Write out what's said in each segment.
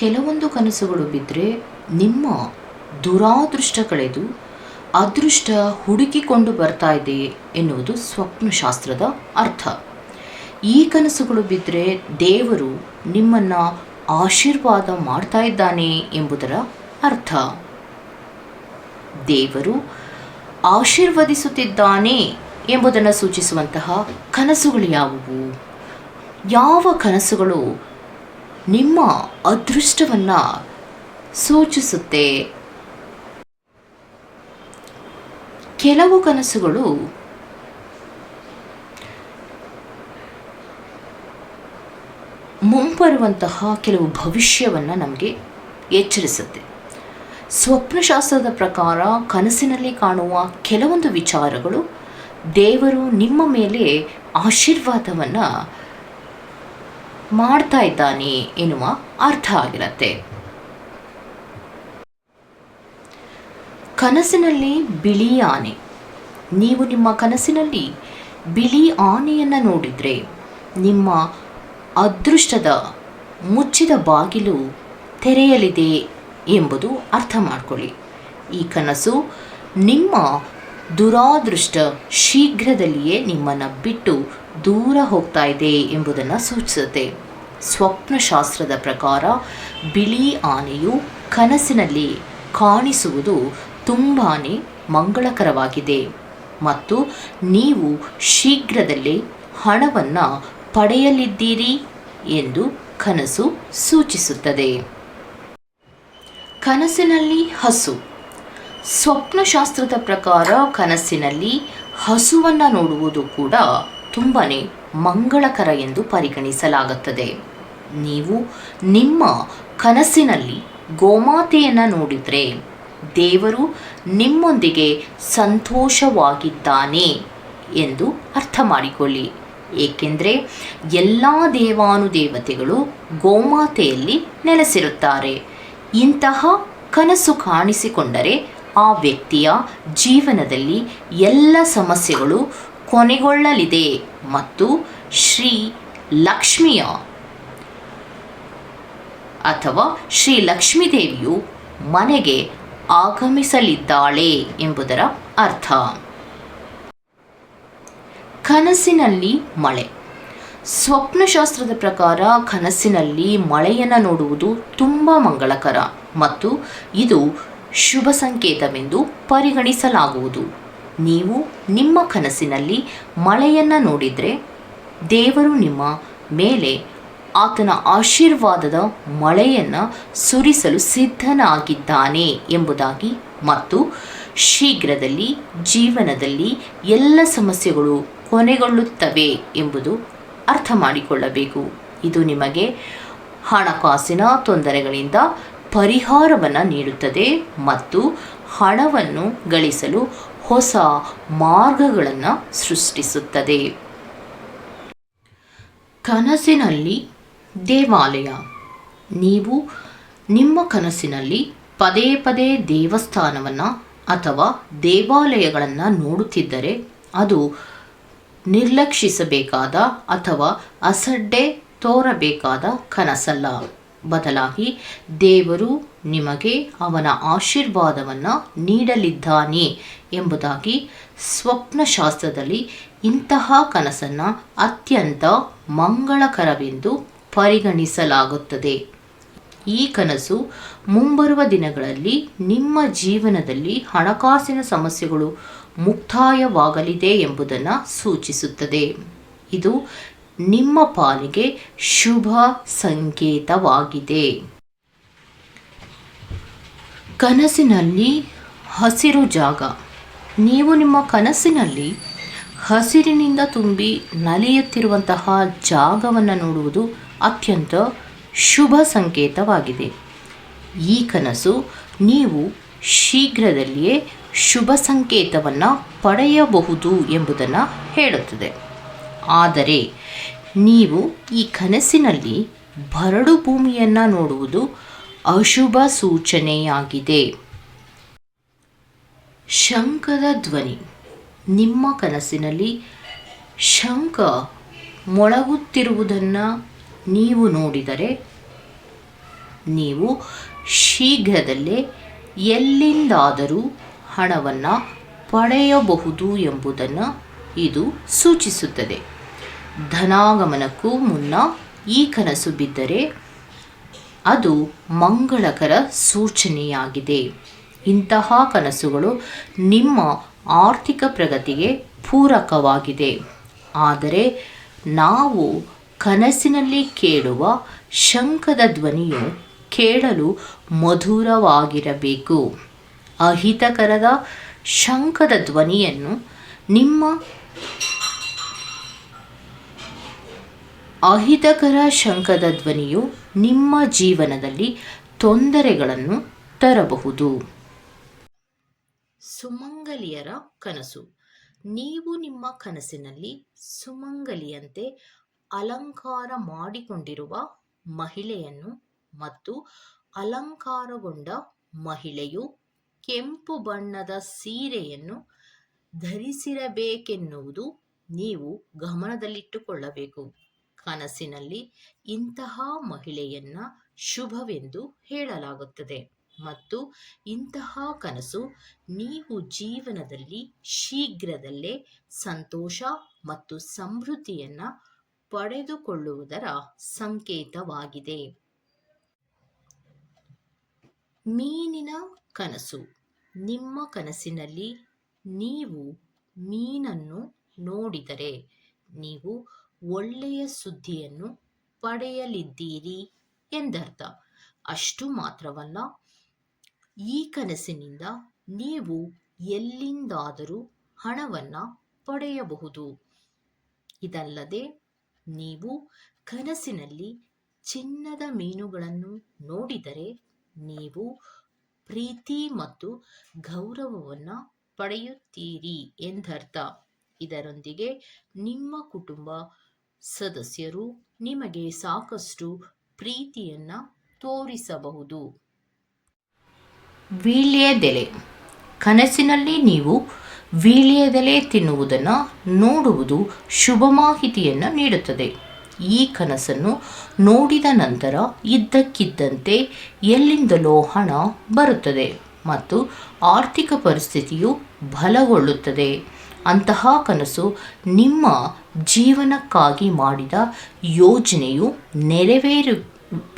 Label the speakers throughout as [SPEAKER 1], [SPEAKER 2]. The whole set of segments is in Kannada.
[SPEAKER 1] ಕೆಲವೊಂದು ಕನಸುಗಳು ಬಿದ್ದರೆ ನಿಮ್ಮ ದುರಾದೃಷ್ಟ ಕಳೆದು ಅದೃಷ್ಟ ಹುಡುಕಿಕೊಂಡು ಬರ್ತಾ ಇದೆ ಎನ್ನುವುದು ಸ್ವಪ್ನಶಾಸ್ತ್ರದ ಅರ್ಥ. ಈ ಕನಸುಗಳು ಬಿದ್ದರೆ ದೇವರು ನಿಮ್ಮನ್ನು ಆಶೀರ್ವಾದ ಮಾಡ್ತಾ ಇದ್ದಾನೆ ಎಂಬುದರ ಅರ್ಥ. ದೇವರು ಆಶೀರ್ವದಿಸುತ್ತಿದ್ದಾನೆ ಎಂಬುದನ್ನು ಸೂಚಿಸುವಂತಹ ಕನಸುಗಳು ಯಾವುವು? ಯಾವ ಕನಸುಗಳು ನಿಮ್ಮ ಅದೃಷ್ಟವನ್ನು ಸೂಚಿಸುತ್ತೆ. ಕೆಲವು ಕನಸುಗಳು ಮುಂಬರುವಂತಹ ಕೆಲವು ಭವಿಷ್ಯವನ್ನು ನಮಗೆ ಎಚ್ಚರಿಸುತ್ತೆ. ಸ್ವಪ್ನಶಾಸ್ತ್ರದ ಪ್ರಕಾರ ಕನಸಿನಲ್ಲಿ ಕಾಣುವ ಕೆಲವೊಂದು ವಿಚಾರಗಳು ದೇವರು ನಿಮ್ಮ ಮೇಲೆ ಆಶೀರ್ವಾದವನ್ನು ಮಾಡ್ತಾ ಇದ್ದಾನೆ ಎನ್ನುವ ಅರ್ಥ ಆಗಿರುತ್ತೆ. ಕನಸಿನಲ್ಲಿ ಬಿಳಿ ಆನೆ. ನೀವು ನಿಮ್ಮ ಕನಸಿನಲ್ಲಿ ಬಿಳಿ ಆನೆಯನ್ನು ನೋಡಿದರೆ ನಿಮ್ಮ ಅದೃಷ್ಟದ ಮುಚ್ಚಿದ ಬಾಗಿಲು ತೆರೆಯಲಿದೆ ಎಂಬುದು ಅರ್ಥ ಮಾಡಿಕೊಳ್ಳಿ. ಈ ಕನಸು ನಿಮ್ಮ ದುರಾದೃಷ್ಟ ಶೀಘ್ರದಲ್ಲಿಯೇ ನಿಮ್ಮನ್ನು ಬಿಟ್ಟು ದೂರ ಹೋಗ್ತಾ ಇದೆ ಎಂಬುದನ್ನು ಸೂಚಿಸುತ್ತೆ. ಸ್ವಪ್ನಶಾಸ್ತ್ರದ ಪ್ರಕಾರ ಬಿಳಿ ಆನೆಯು ಕನಸಿನಲ್ಲಿ ಕಾಣಿಸುವುದು ತುಂಬಾ ಮಂಗಳಕರವಾಗಿದೆ ಮತ್ತು ನೀವು ಶೀಘ್ರದಲ್ಲೇ ಹಣವನ್ನು ಪಡೆಯಲಿದ್ದೀರಿ ಎಂದು ಕನಸು ಸೂಚಿಸುತ್ತದೆ. ಕನಸಿನಲ್ಲಿ ಹಸು. ಸ್ವಪ್ನಶಾಸ್ತ್ರದ ಪ್ರಕಾರ ಕನಸಿನಲ್ಲಿ ಹಸುವನ್ನು ನೋಡುವುದು ಕೂಡ ತುಂಬಾ ಮಂಗಳಕರ ಎಂದು ಪರಿಗಣಿಸಲಾಗುತ್ತದೆ. ನೀವು ನಿಮ್ಮ ಕನಸಿನಲ್ಲಿ ಗೋಮಾತೆಯನ್ನು ನೋಡಿದರೆ ದೇವರು ನಿಮ್ಮೊಂದಿಗೆ ಸಂತೋಷವಾಗಿದ್ದಾನೆ ಎಂದು ಅರ್ಥ ಮಾಡಿಕೊಳ್ಳಿ. ಏಕೆಂದರೆ ಎಲ್ಲ ದೇವಾನುದೇವತೆಗಳು ಗೋಮಾತೆಯಲ್ಲಿ ನೆಲೆಸಿರುತ್ತಾರೆ. ಇಂತಹ ಕನಸು ಕಾಣಿಸಿಕೊಂಡರೆ ಆ ವ್ಯಕ್ತಿಯ ಜೀವನದಲ್ಲಿ ಎಲ್ಲ ಸಮಸ್ಯೆಗಳು ಕೊನೆಗೊಳ್ಳಲಿದೆ ಮತ್ತು ಶ್ರೀ ಲಕ್ಷ್ಮಿಯ ಅಥವಾ ಶ್ರೀ ಲಕ್ಷ್ಮೀದೇವಿಯು ಮನೆಗೆ ಆಗಮಿಸಲಿದ್ದಾಳೆ ಎಂಬುದರ ಅರ್ಥ. ಕನಸಿನಲ್ಲಿ ಮಳೆ. ಸ್ವಪ್ನಶಾಸ್ತ್ರದ ಪ್ರಕಾರ ಕನಸಿನಲ್ಲಿ ಮಳೆಯನ್ನು ನೋಡುವುದು ತುಂಬ ಮಂಗಳಕರ ಮತ್ತು ಇದು ಶುಭ ಸಂಕೇತವೆಂದು ಪರಿಗಣಿಸಲಾಗುವುದು. ನೀವು ನಿಮ್ಮ ಕನಸಿನಲ್ಲಿ ಮಳೆಯನ್ನು ನೋಡಿದರೆ ದೇವರು ನಿಮ್ಮ ಮೇಲೆ ಆತನ ಆಶೀರ್ವಾದದ ಮಳೆಯನ್ನು ಸುರಿಸಲು ಸಿದ್ಧನಾಗಿದ್ದಾನೆ ಎಂಬುದಾಗಿ ಮತ್ತು ಶೀಘ್ರದಲ್ಲಿ ಜೀವನದಲ್ಲಿ ಎಲ್ಲ ಸಮಸ್ಯೆಗಳು ಕೊನೆಗೊಳ್ಳುತ್ತವೆ ಎಂಬುದು ಅರ್ಥ ಮಾಡಿಕೊಳ್ಳಬೇಕು. ಇದು ನಿಮಗೆ ಹಣಕಾಸಿನ ತೊಂದರೆಗಳಿಂದ ಪರಿಹಾರವನ್ನು ನೀಡುತ್ತದೆ ಮತ್ತು ಹಣವನ್ನು ಗಳಿಸಲು ಹೊಸ ಮಾರ್ಗಗಳನ್ನು ಸೃಷ್ಟಿಸುತ್ತದೆ. ಕನಸಿನಲ್ಲಿ ದೇವಾಲಯ. ನೀವು ನಿಮ್ಮ ಕನಸಿನಲ್ಲಿ ಪದೇ ಪದೇ ದೇವಸ್ಥಾನವನ್ನು ಅಥವಾ ದೇವಾಲಯಗಳನ್ನು ನೋಡುತ್ತಿದ್ದರೆ ಅದು ನಿರ್ಲಕ್ಷಿಸಬೇಕಾದ ಅಥವಾ ಅಸಡ್ಡೆ ತೋರಬೇಕಾದ ಕನಸಲ್ಲ. ಬದಲಾಗಿ ದೇವರು ನಿಮಗೆ ಅವನ ಆಶೀರ್ವಾದವನ್ನು ನೀಡಲಿದ್ದಾನೆ ಎಂಬುದಾಗಿ ಸ್ವಪ್ನಶಾಸ್ತ್ರದಲ್ಲಿ ಇಂತಹ ಕನಸನ್ನು ಅತ್ಯಂತ ಮಂಗಳಕರವೆಂದು ಪರಿಗಣಿಸಲಾಗುತ್ತದೆ. ಈ ಕನಸು ಮುಂಬರುವ ದಿನಗಳಲ್ಲಿ ನಿಮ್ಮ ಜೀವನದಲ್ಲಿ ಹಣಕಾಸಿನ ಸಮಸ್ಯೆಗಳು ಮುಕ್ತಾಯವಾಗಲಿದೆ ಎಂಬುದನ್ನು ಸೂಚಿಸುತ್ತದೆ. ಇದು ನಿಮ್ಮ ಪಾಲಿಗೆ ಶುಭ ಸಂಕೇತವಾಗಿದೆ. ಕನಸಿನಲ್ಲಿ ಹಸಿರು ಜಾಗ. ನೀವು ನಿಮ್ಮ ಕನಸಿನಲ್ಲಿ ಹಸಿರಿನಿಂದ ತುಂಬಿ ನಲಿಯುತ್ತಿರುವಂತಹ ಜಾಗವನ್ನು ನೋಡುವುದು ಅತ್ಯಂತ ಶುಭ ಸಂಕೇತವಾಗಿದೆ. ಈ ಕನಸು ನೀವು ಶೀಘ್ರದಲ್ಲಿಯೇ ಶುಭ ಸಂಕೇತವನ್ನು ಪಡೆಯಬಹುದು ಎಂಬುದನ್ನು ಹೇಳುತ್ತದೆ. ಆದರೆ ನೀವು ಈ ಕನಸಿನಲ್ಲಿ ಬರಡು ಭೂಮಿಯನ್ನು ನೋಡುವುದು ಅಶುಭ ಸೂಚನೆಯಾಗಿದೆ. ಶಂಖದ ಧ್ವನಿ. ನಿಮ್ಮ ಕನಸಿನಲ್ಲಿ ಶಂಖ ಮೊಳಗುತ್ತಿರುವುದನ್ನು ನೀವು ನೋಡಿದರೆ ನೀವು ಶೀಘ್ರದಲ್ಲೇ ಎಲ್ಲಿಂದಾದರೂ ಹಣವನ್ನು ಪಡೆಯಬಹುದು ಎಂಬುದನ್ನು ಇದು ಸೂಚಿಸುತ್ತದೆ. ಧನಾಗಮನಕ್ಕೂ ಮುನ್ನ ಈ ಕನಸು ಬಿದ್ದರೆ ಅದು ಮಂಗಳಕರ ಸೂಚನೆಯಾಗಿದೆ. ಇಂತಹ ಕನಸುಗಳು ನಿಮ್ಮ ಆರ್ಥಿಕ ಪ್ರಗತಿಗೆ ಪೂರಕವಾಗಿದೆ. ಆದರೆ ನಾವು ಕನಸಿನಲ್ಲಿ ಕೇಳುವ ಶಂಖದ ಧ್ವನಿಯು ಕೇಳಲು ಮಧುರವಾಗಿರಬೇಕು. ಅಹಿತಕರದ ಶಂಖದ ಧ್ವನಿಯನ್ನು ನಿಮ್ಮ ಅಹಿತಕರ ಶಂಕದ ಧ್ವನಿಯು ನಿಮ್ಮ ಜೀವನದಲ್ಲಿ ತೊಂದರೆಗಳನ್ನು ತರಬಹುದು. ಸುಮಂಗಲಿಯರ ಕನಸು. ನೀವು ನಿಮ್ಮ ಕನಸಿನಲ್ಲಿ ಸುಮಂಗಲಿಯಂತೆ ಅಲಂಕಾರ ಮಾಡಿಕೊಂಡಿರುವ ಮಹಿಳೆಯನ್ನು ಮತ್ತು ಅಲಂಕಾರಗೊಂಡ ಮಹಿಳೆಯು ಕೆಂಪು ಬಣ್ಣದ ಸೀರೆಯನ್ನು ಧರಿಸಿರಬೇಕೆನ್ನುವುದು ನೀವು ಗಮನದಲ್ಲಿಟ್ಟುಕೊಳ್ಳಬೇಕು. ಕನಸಿನಲ್ಲಿ ಇಂತಹ ಮಹಿಳೆಯನ್ನ ಶುಭವೆಂದು ಹೇಳಲಾಗುತ್ತದೆ. ಮತ್ತು ಇಂತಹ ಕನಸು ನೀವು ಜೀವನದಲ್ಲಿ ಶೀಘ್ರದಲ್ಲೇ ಸಂತೋಷ ಮತ್ತು ಸಮೃದ್ಧಿಯನ್ನ ಪಡೆದುಕೊಳ್ಳುವುದರ ಸಂಕೇತವಾಗಿದೆ. ಮೀನಿನ ಕನಸು. ನಿಮ್ಮ ಕನಸಿನಲ್ಲಿ ನೀವು ಮೀನನ್ನು ನೋಡಿದರೆ ನೀವು ಒಳ್ಳೆಯ ಸುದ್ದಿಯನ್ನು ಪಡೆಯಲಿದ್ದೀರಿ ಎಂದರ್ಥ. ಅಷ್ಟು ಮಾತ್ರವಲ್ಲ, ಈ ಕನಸಿನಿಂದ ನೀವು ಎಲ್ಲಿಂದಾದರೂ ಹಣವನ್ನು ಪಡೆಯಬಹುದು. ಇದಲ್ಲದೆ, ನೀವು ಕನಸಿನಲ್ಲಿ ಚಿನ್ನದ ಮೀನುಗಳನ್ನು ನೋಡಿದರೆ ನೀವು ಪ್ರೀತಿ ಮತ್ತು ಗೌರವವನ್ನು ಪಡೆಯುತ್ತೀರಿ ಎಂದರ್ಥ. ಇದರೊಂದಿಗೆ ನಿಮ್ಮ ಕುಟುಂಬ ಸದಸ್ಯರು ನಿಮಗೆ ಸಾಕಷ್ಟು ಪ್ರೀತಿಯನ್ನು ತೋರಿಸಬಹುದು. ವೀಳ್ಯದೆಲೆ. ಕನಸಿನಲ್ಲಿ ನೀವು ವೀಳ್ಯದೆಲೆ ತಿನ್ನುವುದನ್ನು ನೋಡುವುದು ಶುಭ ಮಾಹಿತಿಯನ್ನು ನೀಡುತ್ತದೆ. ಈ ಕನಸನ್ನು ನೋಡಿದ ನಂತರ ಇದ್ದಕ್ಕಿದ್ದಂತೆ ಎಲ್ಲಿಂದಲೋ ಹಣ ಬರುತ್ತದೆ ಮತ್ತು ಆರ್ಥಿಕ ಪರಿಸ್ಥಿತಿಯು ಬಲಗೊಳ್ಳುತ್ತದೆ. ಅಂತಹ ಕನಸು ನಿಮ್ಮ ಜೀವನಕ್ಕಾಗಿ ಮಾಡಿದ ಯೋಜನೆಯು ನೆರವೇರು,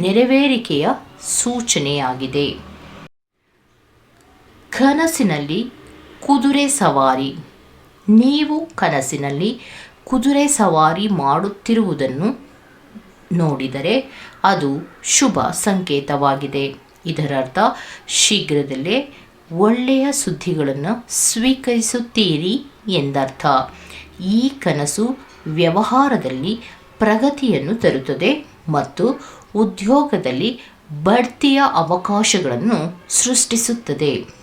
[SPEAKER 1] ನೆರವೇರಿಕೆಯ ಸೂಚನೆಯಾಗಿದೆ. ಕನಸಿನಲ್ಲಿ ಕುದುರೆ ಸವಾರಿ. ನೀವು ಕನಸಿನಲ್ಲಿ ಕುದುರೆ ಸವಾರಿ ಮಾಡುತ್ತಿರುವುದನ್ನು ನೋಡಿದರೆ ಅದು ಶುಭ ಸಂಕೇತವಾಗಿದೆ. ಇದರರ್ಥ, ಶೀಘ್ರದಲ್ಲೇ ಒಳ್ಳೆಯ ಸುದ್ದಿಗಳನ್ನು ಸ್ವೀಕರಿಸುತ್ತೀರಿ ಎಂದರ್ಥ. ಈ ಕನಸು ವ್ಯವಹಾರದಲ್ಲಿ ಪ್ರಗತಿಯನ್ನು ತರುತ್ತದೆ ಮತ್ತು ಉದ್ಯೋಗದಲ್ಲಿ ಬಡ್ತಿಯ ಅವಕಾಶಗಳನ್ನು ಸೃಷ್ಟಿಸುತ್ತದೆ.